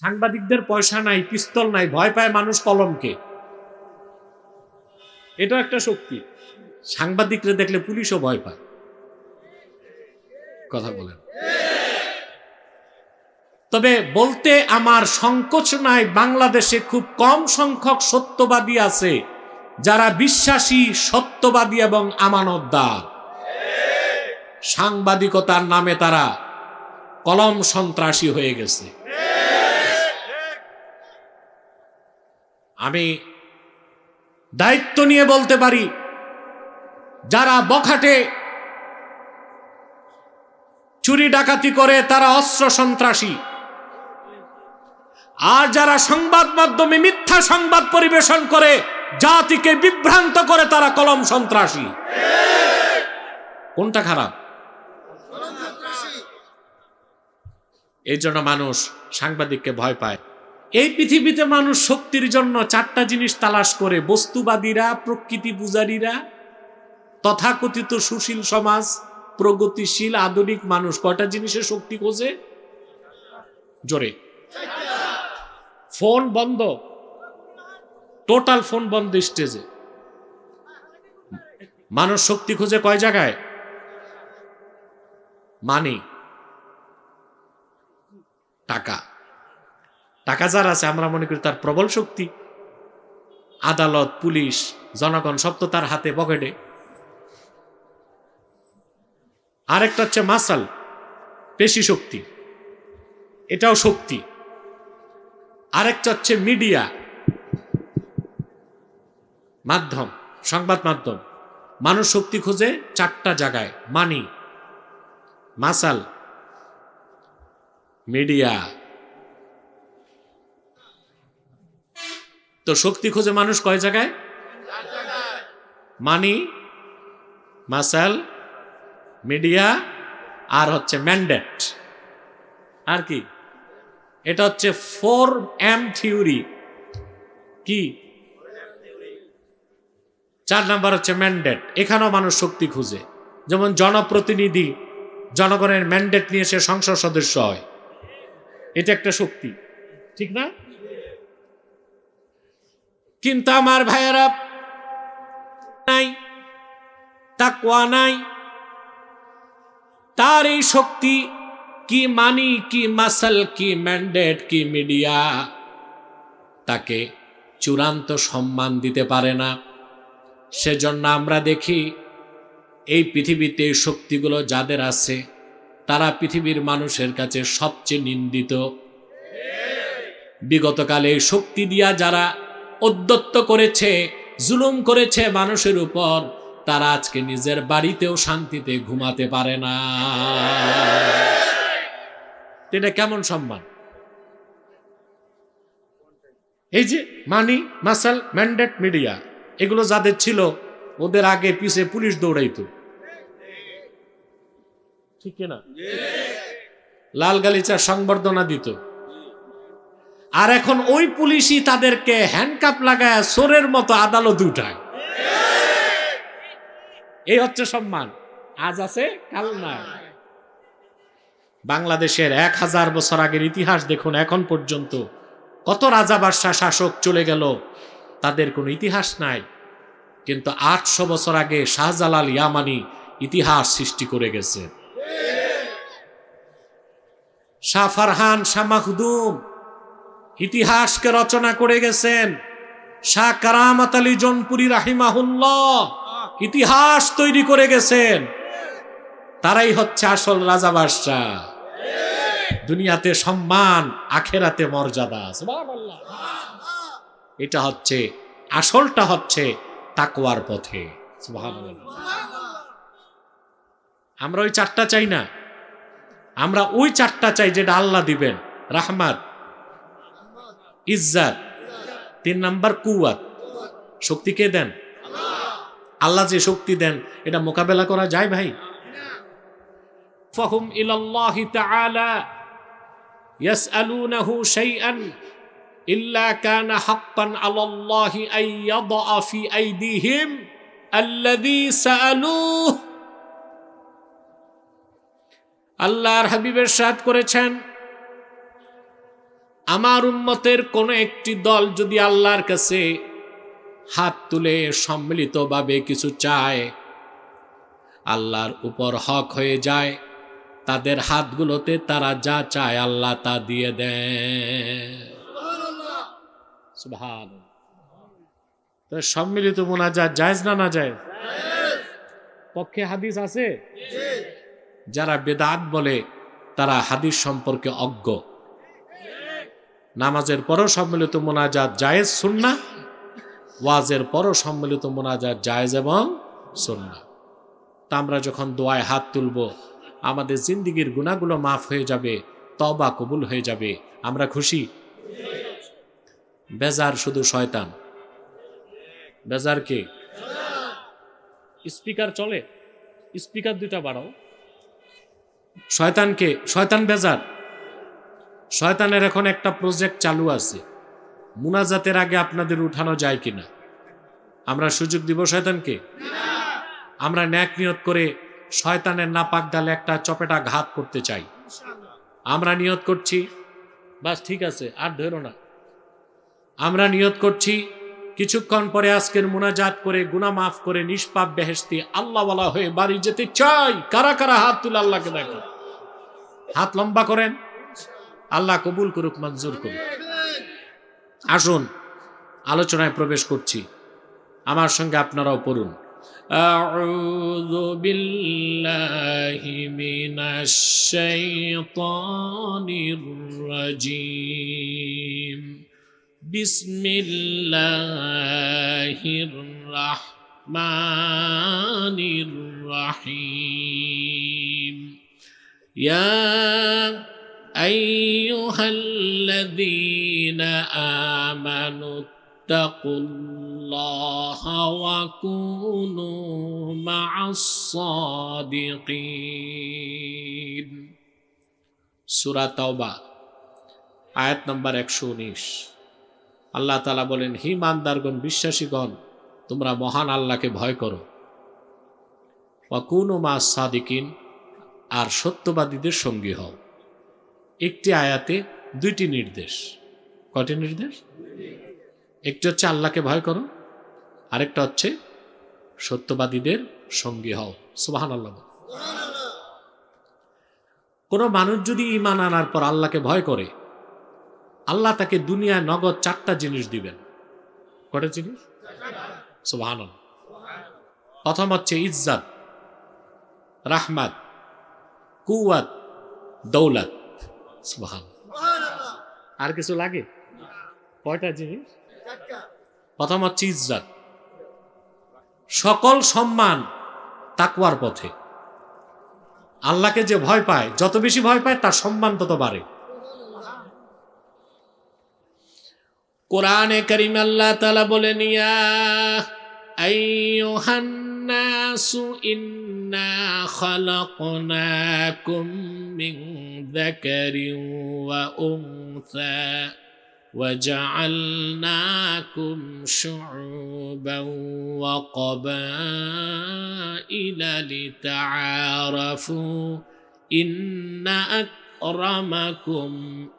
সাংবাদিকদের পয়সা নাই, পিস্তল নাই, ভয় পায় মানুষ কলমকে। এটা একটা শক্তি। সাংবাদিকরা দেখলে পুলিশও ভয় পায়। কথা বলেন। তবে বলতে আমার সংকোচ নাই, বাংলাদেশে খুব কম সংখ্যক সত্যবাদী আছে, যারা বিশ্বাসী, সত্যবাদী এবং আমানতদার। সাংবাদিকতার নামে তারা কলম সন্ত্রাসী হয়ে গেছে। আমি দায়িত্ব নিয়ে বলতে পারি যারা বখাটে চুরি ডাকাতি করে তারা অস্ত্র সন্ত্রাসী। আর যারা সংবাদ মাধ্যমে মিথ্যা সংবাদ পরিবেশন করে জাতিকে বিভ্রান্ত করে তারা কলম সন্ত্রাসী। কোনটা খারাপ? এই জন্য মানুষ সাংবাদিককে ভয় পায়। এই পৃথিবীতে মানুষ শক্তির জন্য চারটা জিনিস তালাশ করে, বস্তুবাদীরা, প্রকৃতি পূজারীরা, তথাকথিত সুশীল সমাজ, প্রগতিশীল আধুনিক মানুষ। কয়টা জিনিসের শক্তি খোঁজে? জোরে। ফোন বন্ধ। টোটাল ফোন বন্ধ স্টেজে। মানুষ শক্তি খোঁজে কয় জায়গায়? মানি। টাকা। টাকা যার আছে, আমরা মনে করি তার প্রবল শক্তি। আদালত, পুলিশ, জনগণ সব তো তার হাতে পকেটে। আরেকটা হচ্ছে মাসাল, পেশি শক্তি। এটাও শক্তি। আরেকটা হচ্ছে মিডিয়া। মাধ্যম, সংবাদ মাধ্যম। মানুষ শক্তি খোঁজে চারটা জায়গায় মানি মাসাল মিডিয়া তো শক্তি খোঁজে মানুষ কয় জায়গায়? মানি, মাসাল, মিডিয়া, আর হচ্ছে ম্যান্ডেট। আর কি? এটা হচ্ছে ফোর এম থিওরি। কি? চার নাম্বার হচ্ছে ম্যান্ডেট। এখানেও মানুষ শক্তি খুঁজে। যেমন জনপ্রতিনিধি, জনগণের ম্যান্ডেট নিয়ে সে সংসদ সদস্য হয়। এটা একটা শক্তি। ঠিক না? কিন্তু আমার ভাইয়েরা নাই, তাকওয়া নাই। তার এই শক্তি কি মানি, কি মাসাল, কি ম্যান্ডেট, কি মিডিয়া, তাকে চূড়ান্ত সম্মান দিতে পারে না। সেজন্য আমরা দেখি এই পৃথিবীতে এই শক্তিগুলো যাদের আছে, তারা পৃথিবীর মানুষের কাছে সবচেয়ে নিন্দিত। বিগতকালে এই শক্তি দিয়া যারা উদ্যত্ত করেছে, জুলুম করেছে মানুষের উপর, তারা আজকে নিজের বাড়িতেও শান্তিতে ঘুমাতে পারে না। এটা কেমন সম্মান? এই যে মানি, মাসাল, ম্যান্ডেট মিডিয়া, এগুলো যাদের ছিল, ওদের আগে পিছে পুলিশ দৌড়াইতো। ঠিক না? লাল গালিচার সংবর্ধনা দিত। আর এখন ওই পুলিশই তাদেরকে হ্যান্ডকাপ লাগায় সোরের মতো আদালত উঠায় এই হচ্ছে সম্মান। আজ আছে, কাল নাই। বাংলাদেশের এক হাজার বছর আগের ইতিহাস দেখুন, এখন পর্যন্ত কত রাজা বাদশাহ শাসক চলে গেল, তাদের কোনো ইতিহাস নাই। কিন্তু আটশো বছর আগে শাহজালাল ইয়ামানি ইতিহাস সৃষ্টি করে গেছে। শাহ ফারহান, শাহ মাহদুম ইতিহাসকে রচনা করে গেছেন শাহ কারামত আলী জনপুরি রাহিমাহুল্লাহ। ইতিহাস তৈরি করে গেছেন। তারাই হচ্ছে আসল রাজা বাদশাহ। দুনিয়াতে সম্মান, আখেরাতে মর্যাদা এটা হচ্ছে, আসলটা হচ্ছে তাকওয়ার পথে আমরা ওই চারটা চাই না। আমরা ওই চারটা চাই যেটা আল্লাহ দিবেন, রাহমাত। ইজ্জাত তিন নাম্বার কুয়াত শক্তি কে দেন আল্লাহ যে শক্তি দেন এটা মোকাবেলা করা যায় ভাই فهم إلى الله تعالى يسألونه شيئا إلا كان حقا على الله أن يضع في أيديهم الذي سألوه আল্লাহর হাবিবের সাথ করেছেন আমার উন্মতের কোন একটি দল যদি আল্লাহর কাছে হাত তুলে সম্মিলিতভাবে কিছু চায় আল্লাহর উপর হক হয়ে যায় তাদের হাতগুলোতে তারা যা চায় আল্লাহ তা দিয়ে। তো সম্মিলিত মোনাজাত জায়েজ না না যায় পক্ষে হাদিস আছে? যারা বেদাত বলে তারা হাদিস সম্পর্কে অজ্ঞ। নামাজের পরও সম্মিলিত মোনাজাত জায়েজ সুন্না, ওয়াজের পরও সম্মিলিত মোনাজাত জায়েজ এবং সুন্না। তা আমরা যখন দোয়ায় হাত তুলব, আমাদের জিন্দিগির গুণাগুলো মাফ হয়ে যাবে তবা কবুল হয়ে যাবে, আমরা খুশি? বেজার শুধু শয়তান। বেজার কে? স্পিকার চলে, স্পিকার দুটা বাড়াও। শয়তানকে শয়তান বেজার। শয়তানের এখন একটা প্রজেক্ট চালু আছে। মুনাজাতের আগে আপনাদের উঠানো যায় কিনা? আমরা সুযোগ দিব শয়তানকে? আমরা ন্যাক নিয়ত করে শয়তানের নাপাক ডালে একটা চপেটা ঘাত করতে চাই। আমরা নিয়ত করছি, বাস ঠিক আছে, আর ধরো না। আমরা নিয়ত করছি, কিছুক্ষণ পরে আজকের মুনাজাত করে গুনা মাফ করে, নিষ্পাপ বেহেস্তি আল্লাহওয়ালা হয়ে বাড়ি যেতে চাই। কারা কারা হাত তুলে আল্লাহকে দেখো? হাত লম্বা করেন। আল্লাহ কবুল করুক মঞ্জুর করুক আসুন আলোচনায় প্রবেশ করছি আমার সঙ্গে আপনারাও পড়ুন أعوذ بالله من الشيطان الرجيم بسم الله الرحمن الرحيم يا أيها الذين آمنوا اتقوا الله وكونوا مع الصادقين সুরা তাওবা আয়াত নম্বর একশো উনিশ আল্লাহ তালা বলেন হি মানদারগণ বিশ্বাসীগণ তোমরা মহান আল্লাহকে ভয় করো ওয়াকুন মা সাদিকিন আর সত্যবাদীদের সঙ্গী হও একটি আয়াতে দুইটি নির্দেশ। কয়টি নির্দেশ? একটি হচ্ছে আল্লাহকে ভয় করো, আরেকটা হচ্ছে সত্যবাদীদের সঙ্গী হও। সুবাহান আল্লাহ কোনো মানুষ যদি ইমান আনার পর আল্লাহকে ভয় করে, আল্লাহ তাকে দুনিয়ায় নগদ চারটা জিনিস দিবেন। কটা জিনিস? সুবাহান প্রথম হচ্ছে ইজ্জাত, রাহমাত কুয়াত দৌলত। আর কিছু লাগে? কয়টা জিনিস? প্রথম হচ্ছে ইজ্জাত। সকল সম্মান তাকুয়ার পথে। আল্লাহকে যে ভয় পায় যত বেশি ভয় পায় তার সম্মান তত বাড়ে। কোরআনে করিম আল্লাহ তালা আইয়ুহান্নাসু ইন্না খালাকনাকুম মিন যাকারিন ওয়া উনসা وجعلناكم شعوبا وقبائل لتعارفوا إن أكرمكم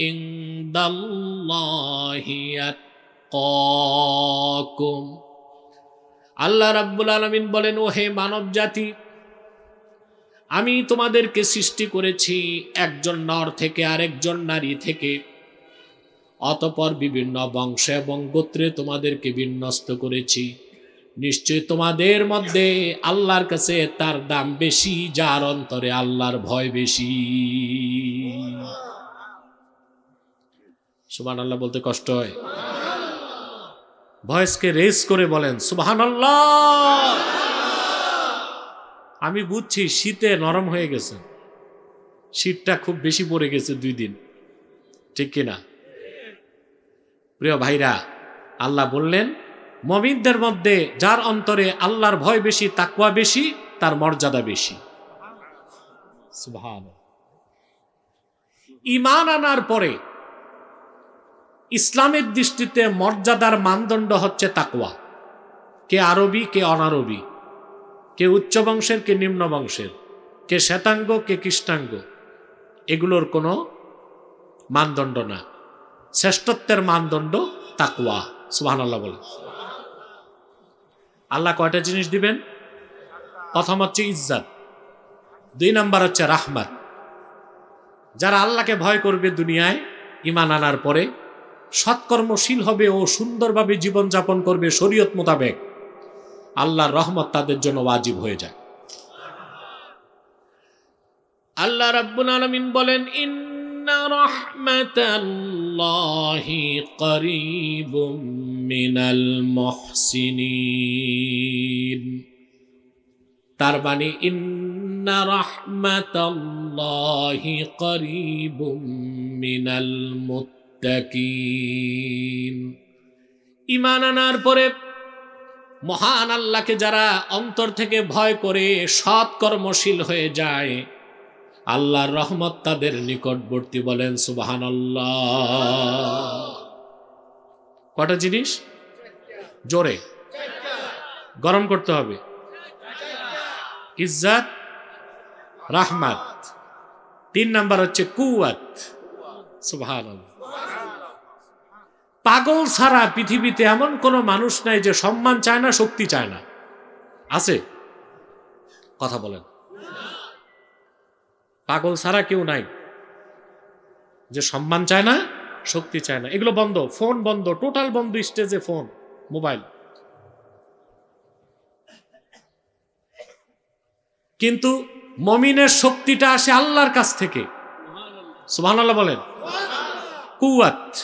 عند الله يتقاكم আল্লাহ রাব্বুল আলমিন বলেন ও হে মানব জাতি আমি তোমাদেরকে সৃষ্টি করেছি একজন নর থেকে আরেকজন নারী থেকে। অতপর বিভিন্ন বংশ এবং গোত্রে তোমাদেরকে বিন্যস্ত করেছি। নিশ্চয় তোমাদের মধ্যে আল্লাহর কাছে তার দাম বেশি, যার অন্তরে আল্লাহর ভয় বেশি। সুবান আল্লাহ বলতে কষ্ট হয়। ভয়েসকে রেস করে বলেন সুবাহান আমি বুঝছি শীতে নরম হয়ে গেছে। শীতটা খুব বেশি পড়ে গেছে দুই দিন। ঠিক কিনা প্রিয় ভাইরা, আল্লাহ বললেন, মমিনদের মধ্যে যার অন্তরে আল্লাহর ভয় বেশি তাকুয়া বেশি, তার মর্যাদা বেশি। ইমান আনার পরে ইসলামের দৃষ্টিতে মর্যাদার মানদণ্ড হচ্ছে তাকুয়া কে আরবি, কে অনারবি। কে উচ্চ বংশের, কে নিম্ন বংশের, কে শ্বেতাঙ্গ, কে কৃষ্ণাঙ্গ, এগুলোর কোনো মানদণ্ড না। শ্রেষ্ঠত্বের মানদণ্ড তাকুয়া সুবাহ বলে আল্লাহ কয়টা জিনিস দিবেন? প্রথম হচ্ছে ইজ্জাত, দুই নাম্বার হচ্ছে রাহমাত। যারা আল্লাহকে ভয় করবে দুনিয়ায় ইমান আনার পরে, সৎকর্মশীল হবে ও সুন্দরভাবে জীবনযাপন করবে শরীয়ত মোতাবেক। আল্লাহর রহমত তাদের জন্য ওয়াজিব হয়ে যায়। আল্লাহ রাব্বুল আলামিন বলেন, ইন্না রাহমাতাল্লাহি করিবুম মিনাল মুহসিনিন। তার মানে ইন্না রাহমাতাল্লাহি করিবুম মিনাল মুত্তাকিন। ঈমান আনার পরে মহান আল্লাহকে যারা অন্তর থেকে ভয় করে সৎ কর্মশীল হয়ে যায়, আল্লাহর রহমত তাদের নিকটবর্তী বলেন সুবাহান কটা জিনিস? জোরে। গরম করতে হবে। ইজ্জাত, রাহমাত। তিন নাম্বার হচ্ছে কুয়াত সুবাহান পাগল ছাড়া পৃথিবীতে এমন কোনো মানুষ নাই যে সম্মান চায় না, শক্তি চায় না। আছে? কথা বলেন। পাগল ছাড়া কেউ নাই যে সম্মান চায় না, শক্তি চায় না। এগুলো বন্ধ, ফোন বন্ধ, টোটাল বন্ধ স্টেজে ফোন, মোবাইল। কিন্তু মমিনের শক্তিটা আসে আল্লাহর কাছ থেকে। সুবহান আল্লাহ বলেন। কুয়াত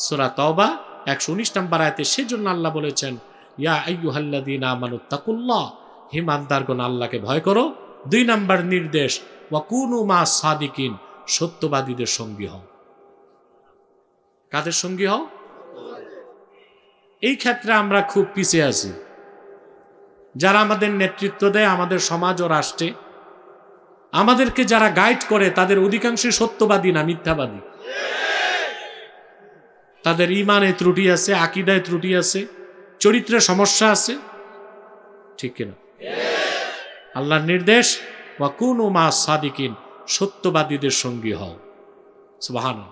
সুরা তওবা, একশো উনিশ নম্বর আয়তে সেজন্য আল্লাহ বলেছেন, ইয়া আইয়ুহাল্লাযীনা আমানুত্তাকুল্লাহ হিমানদারগণ আল্লাহকে ভয় করো। দুই নাম্বার নির্দেশ, ওয়াকুনু মা সাদিকিন সত্যবাদীদের সঙ্গী হও। কাদের সঙ্গী হও? এই ক্ষেত্রে আমরা খুব পিছিয়ে আছি। যারা আমাদের নেতৃত্ব দেয়, আমাদের সমাজ ও রাষ্ট্রে আমাদেরকে যারা গাইড করে, তাদের অধিকাংশই সত্যবাদী না মিথ্যাবাদী। তাদের ইমানে ত্রুটি আছে, আকিদায় ত্রুটি আছে, চরিত্রে সমস্যা আছে। ঠিক কিনা? আল্লাহর নির্দেশ বা কোন মা সাদিকিন সত্যবাদীদের সঙ্গী হও। সুবাহান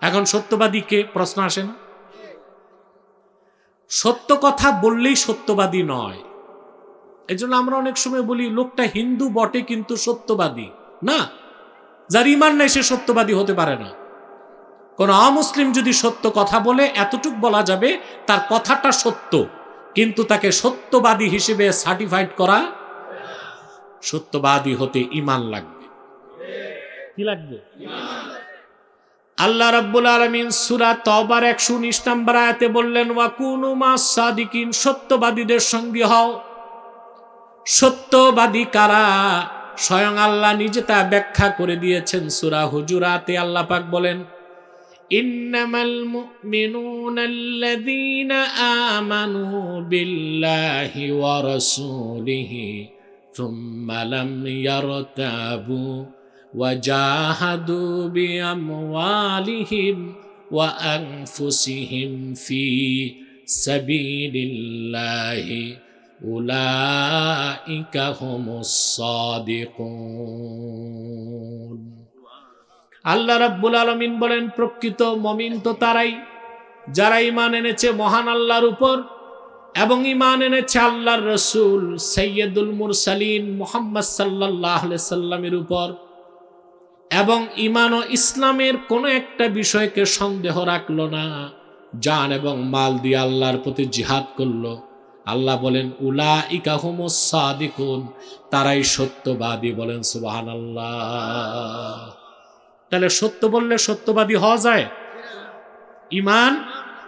এখন সত্যবাদীকে প্রশ্ন আসে না? সত্য কথা বললেই সত্যবাদী নয়। এই জন্য আমরা অনেক সময় বলি, লোকটা হিন্দু বটে, কিন্তু সত্যবাদী। না, যার ইমান নাই, সে সত্যবাদী হতে পারে না। কোন অমুসলিম যদি সত্য কথা বলে এতটুক বলা যাবে তার কথাটা সত্য। কিন্তু তাকে সত্যবাদী হিসেবে সার্টিফাইড করা সত্যবাদী হতে ইমান লাগবে। কি লাগবে? আল্লাহ রাব্বুল আলামিন সূরা তওবার 119 নম্বর আয়াতে বললেন ওয়া কুনু মাস সাদিকিন সত্যবাদীদের সঙ্গী হও। সত্যবাদী কারা? স্বয়ং আল্লাহ নিজে তা ব্যাখ্যা করে দিয়েছেন সূরা হুজুরাতে। আল্লাহ পাক বলেন إنما المؤمنون الذين آمنوا بالله ورسوله ثم لم يرتابوا وجاهدوا بأموالهم وأنفسهم في سبيل الله أولئك هم الصادقون. আল্লাহ রাব্বুল আলমিন বলেন, প্রকৃত মমিন তো তারাই। যারা ইমান এনেছে মহান আল্লাহর উপর এবং ইমান এনেছে আল্লাহর রসুল সৈয়দুল মুরসালিন মোহাম্মদ সাল্লাহ সাল্লামের উপর। এবং ইমান ও ইসলামের কোনো একটা বিষয়কে সন্দেহ রাখল না, জান এবং মাল দিয়ে আল্লাহর প্রতি জিহাদ করল। আল্লাহ বলেন উলা ইকাহুম ইকাহুমসাদিকুন তারাই সত্যবাদী বলেন সুবাহান আল্লাহ তাহলে সত্য বললে সত্যবাদী হওয়া যায়। ইমান,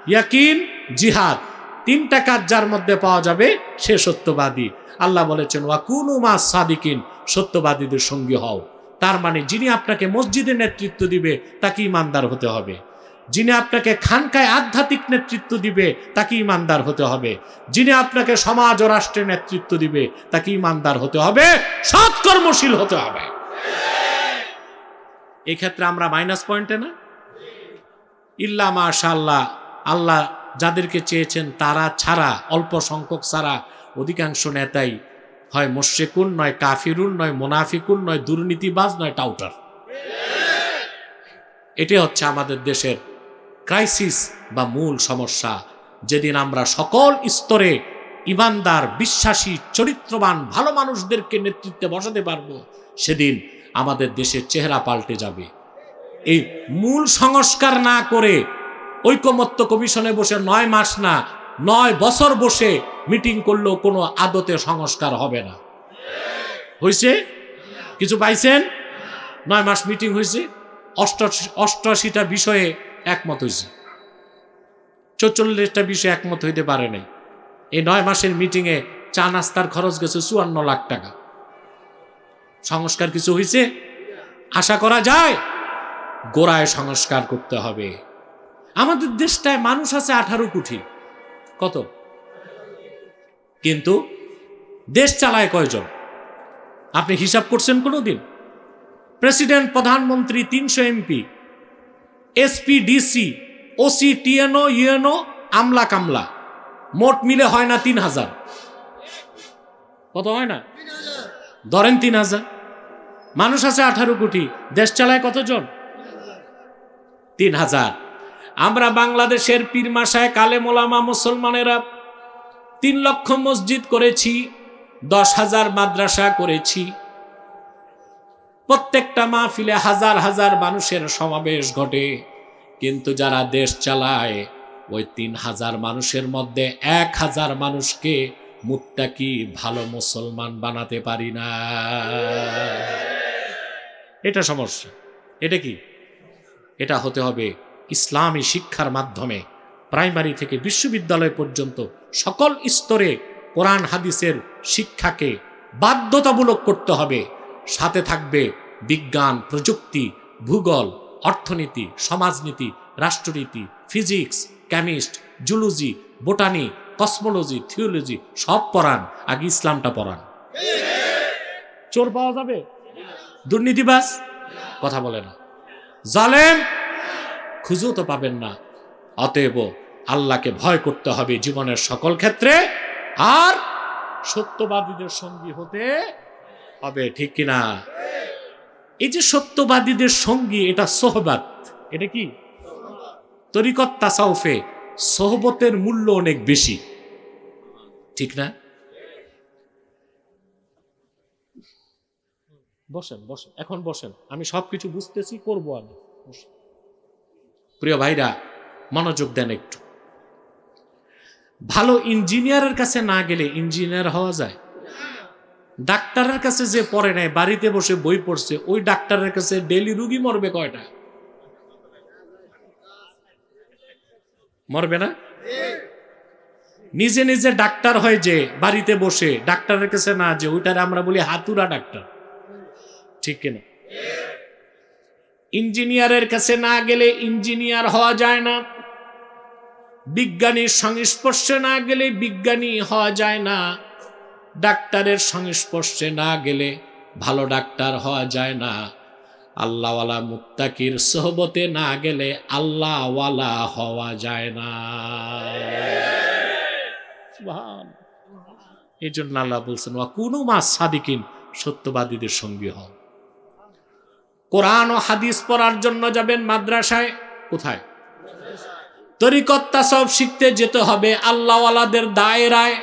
ইয়াকিন, জিহাদ, তিনটা কাজ যার মধ্যে পাওয়া যাবে, সে সত্যবাদী। আল্লাহ বলেছেন, ওয়াকুনু মা সাদিকিন সত্যবাদীদের সঙ্গী হও। তার মানে যিনি আপনাকে মসজিদে নেতৃত্ব দিবে, তাকে ইমানদার হতে হবে। যিনি আপনাকে খানকায় আধ্যাত্মিক নেতৃত্ব দিবে, তাকে ইমানদার হতে হবে। যিনি আপনাকে সমাজ ও রাষ্ট্রের নেতৃত্ব দিবে, তাকে ইমানদার হতে হবে। সৎকর্মশীল হতে হবে। এই ক্ষেত্রে আমরা মাইনাস পয়েন্টে না? ইল্লা মাশাল্লাহ আল্লাহ যাদেরকে চেয়েছেন তারা ছাড়া, অল্প সংখ্যক ছাড়া অধিকাংশ নেতাই হয় মোশেকুন নয় কাফিরুন, নয় মোনাফিকুন, নয় দুর্নীতিবাজ, নয় টাউটার এটি হচ্ছে আমাদের দেশের ক্রাইসিস বা মূল সমস্যা, যেদিন আমরা সকল স্তরে ইমানদার, বিশ্বাসী, চরিত্রবান, ভালো মানুষদেরকে নেতৃত্বে বসাতে পারব, সেদিন আমাদের দেশের চেহারা পাল্টে যাবে। এই মূল সংস্কার না করে ঐকমত্য কমিশনে বসে নয় মাস না, নয় বছর বসে মিটিং করলেও কোনো আদতে সংস্কার হবে না। হয়েছে কিছু পাইছেন? নয় মাস মিটিং হয়েছে অষ্টাশি অষ্টাশিটা বিষয়ে একমত হয়েছে চৌচল্লিশটা বিষয়ে একমত হইতে পারে নাই। এই নয় মাসের মিটিংয়ে চা নাস্তার খরচ গেছে চুয়ান্ন লাখ টাকা। সংস্কার কিছু হয়েছে? আশা করা যায় গোড়ায় সংস্কার করতে হবে। আমাদের দেশটায় মানুষ আছে আঠারো কোটি। কত? কিন্তু দেশ চালায় কয়জন? আপনি হিসাব করছেন কোনো দিন প্রেসিডেন্ট, প্রধানমন্ত্রী, তিনশো MP SP DC OC TNO UNO, আমলা কামলা। মোট মিলে হয় না তিন হাজার। কত হয় না? ধরেন তিন হাজার। মানুষ আছে আঠারো কোটি। দেশ চালায় কতজন? তিন হাজার। আমরা বাংলাদেশের পীর মাসায় কালে মোলামা মুসলমানেরা তিন লক্ষ মসজিদ করেছি, দশ হাজার মাদ্রাসা করেছি। প্রত্যেকটা মাহফিলে হাজার হাজার মানুষের সমাবেশ ঘটে। কিন্তু যারা দেশ চালায়, ওই তিন হাজার মানুষের মধ্যে এক হাজার মানুষকে মুত্তাকি ভালো মুসলমান বানাতে পারি না। এটা সমস্যা। এটা কি? এটা হতে হবে ইসলামী শিক্ষার মাধ্যমে প্রাইমারি থেকে বিশ্ববিদ্যালয় পর্যন্ত সকল স্তরে কোরআন হাদিসের শিক্ষাকে বাধ্যতামূলক করতে হবে। সাথে থাকবে বিজ্ঞান, প্রযুক্তি, ভূগোল, অর্থনীতি, সমাজনীতি, রাষ্ট্রনীতি, physics, chemist, zoology, botany cosmology theology সব পড়ান, আগে ইসলামটা পড়ান। চোর পাওয়া যাবে? দুর্নীতিবাস কথা বলে না। জালেম? খুঁজেও তো পাবেন না। অতএব আল্লাহকে ভয় করতে হবে জীবনের সকল ক্ষেত্রে, আর সত্যবাদীদের সঙ্গী হতে হবে, ঠিক কিনা? এই যে সত্যবাদীদের সঙ্গী, এটা সোহবাত, এটা কি? তরিকত তাসাউফে সোহবতের মূল্য অনেক বেশি। ঠিক না? বসেন বসেন, এখন বসেন। আমি সবকিছু বুঝতেছি, করব আমি। প্রিয় ভাইরা, মনোযোগ দেন একটু। ভালো ইঞ্জিনিয়ারের কাছে না গেলে ইঞ্জিনিয়ার হওয়া যায়? ডাক্তারের কাছে যে পড়ে নেয় বাড়িতে বসে বই পড়ছে, ওই ডাক্তারের কাছে ডেলি রুগী মরবে কয়টা? মরবে না? নিজে নিজে ডাক্তার হয় যে, বাড়িতে বসে। ডাক্তারের কাছে না যে, ওইটার আমরা বলি হাতুরা ডাক্তার। ঠিক কিনা? ইঞ্জিনিয়ারের কাছে না গেলে ইঞ্জিনিয়ার হওয়া যায় না। বিজ্ঞানীর সংস্পর্শে না গেলে বিজ্ঞানী হওয়া যায় না। ডাক্তারের সংস্পর্শে না গেলে ভালো ডাক্তার হওয়া যায় না। আল্লাহওয়ালা মুত্তাকির সোহবতে না গেলে আল্লাহওয়ালা হওয়া যায় না। এই জন্য আল্লাহ বলছেন, ওয়া কোনো মা সাদিকিন সত্যবাদীদের সঙ্গী হও। কোরআন ও হাদিস পড়ার জন্য যাবেন মাদ্রাসায়, কোথায়? তরিকত্তা সব শিখতে যেতে হবে, আল্লাহওয়ালাদের দায়রায়